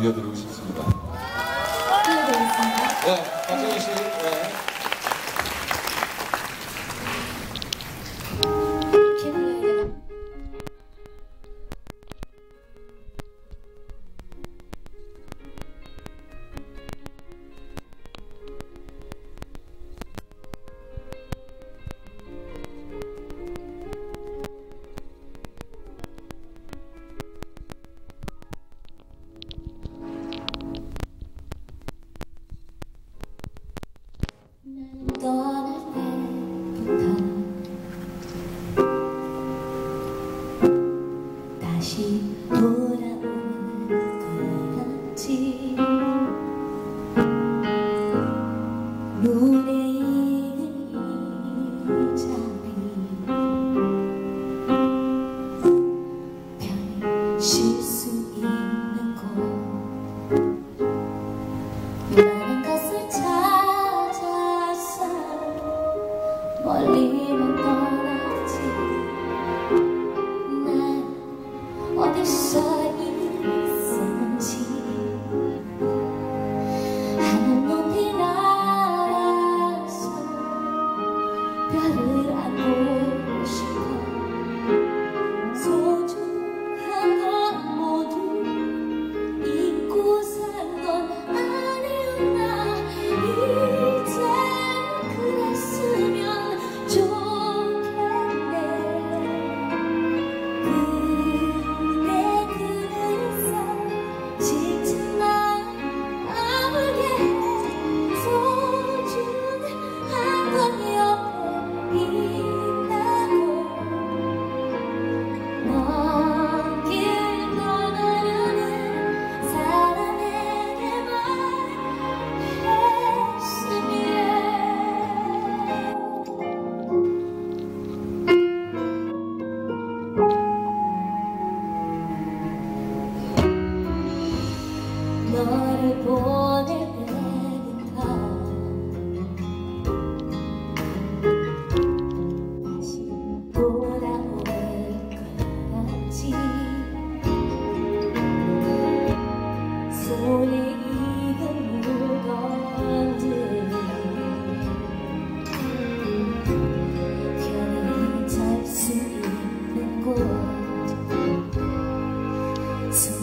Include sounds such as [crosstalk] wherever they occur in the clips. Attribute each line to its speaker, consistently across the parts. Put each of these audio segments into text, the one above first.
Speaker 1: 들려드리고 싶습니다. 네.
Speaker 2: Mooney.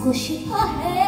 Speaker 2: 少し早い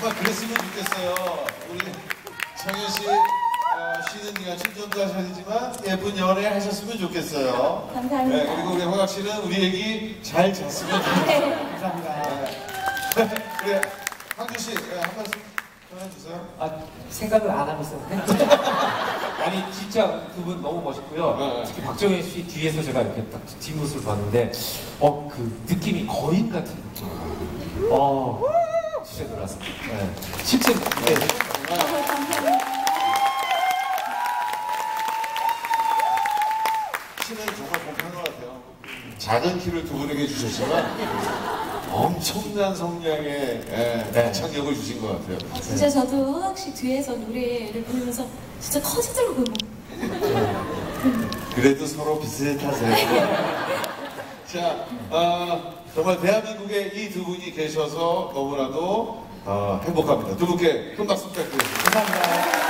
Speaker 1: 정말 그랬으면 좋겠어요. 우리 정현 씨 어, 쉬는 기간 출전도 하셔야지만 예쁜 연애 하셨으면 좋겠어요.
Speaker 2: 감사합니다.
Speaker 1: 네, 그리고 우리 허각 씨는 우리 얘기 잘 잤으면 좋겠어요.
Speaker 2: 네.
Speaker 3: 감사합니다. [laughs]
Speaker 1: 그래, 황규 씨, 네, 한 말씀 전해주세요.
Speaker 3: 아, 생각을 안 하고 있었는데. [laughs] 아니, 진짜 두 분 너무 멋있고요.
Speaker 1: 네.
Speaker 3: 특히 박정현 씨 뒤에서 제가 이렇게 딱 뒷모습을 봤는데, 어, 그 느낌이 거인 같은 느낌. 어, 진짜 놀랐습니다. 네. 실제, 네.
Speaker 2: 감사합니다.
Speaker 1: 키는 정말 공평한 것 같아요. 작은 키를 두 분에게 주셨지만 엄청난 성량의 예,
Speaker 3: 네.
Speaker 1: 가창력을 주신 것 같아요.
Speaker 2: 진짜 저도 씨 뒤에서 노래를 부르면서 진짜 커지더라고요.
Speaker 1: 그래도 서로 비슷하세요. [laughs] 자, 어, 정말 대한민국에 이 두 분이 계셔서 너무나도 어, 행복합니다. 두 분께 큰 박수 부탁드립니다.
Speaker 3: 감사합니다.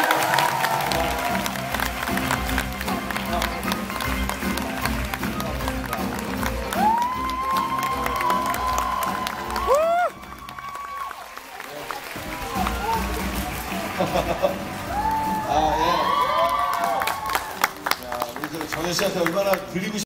Speaker 1: 아, 예. 자, 우리 그 정현 씨한테 얼마나 드리고 싶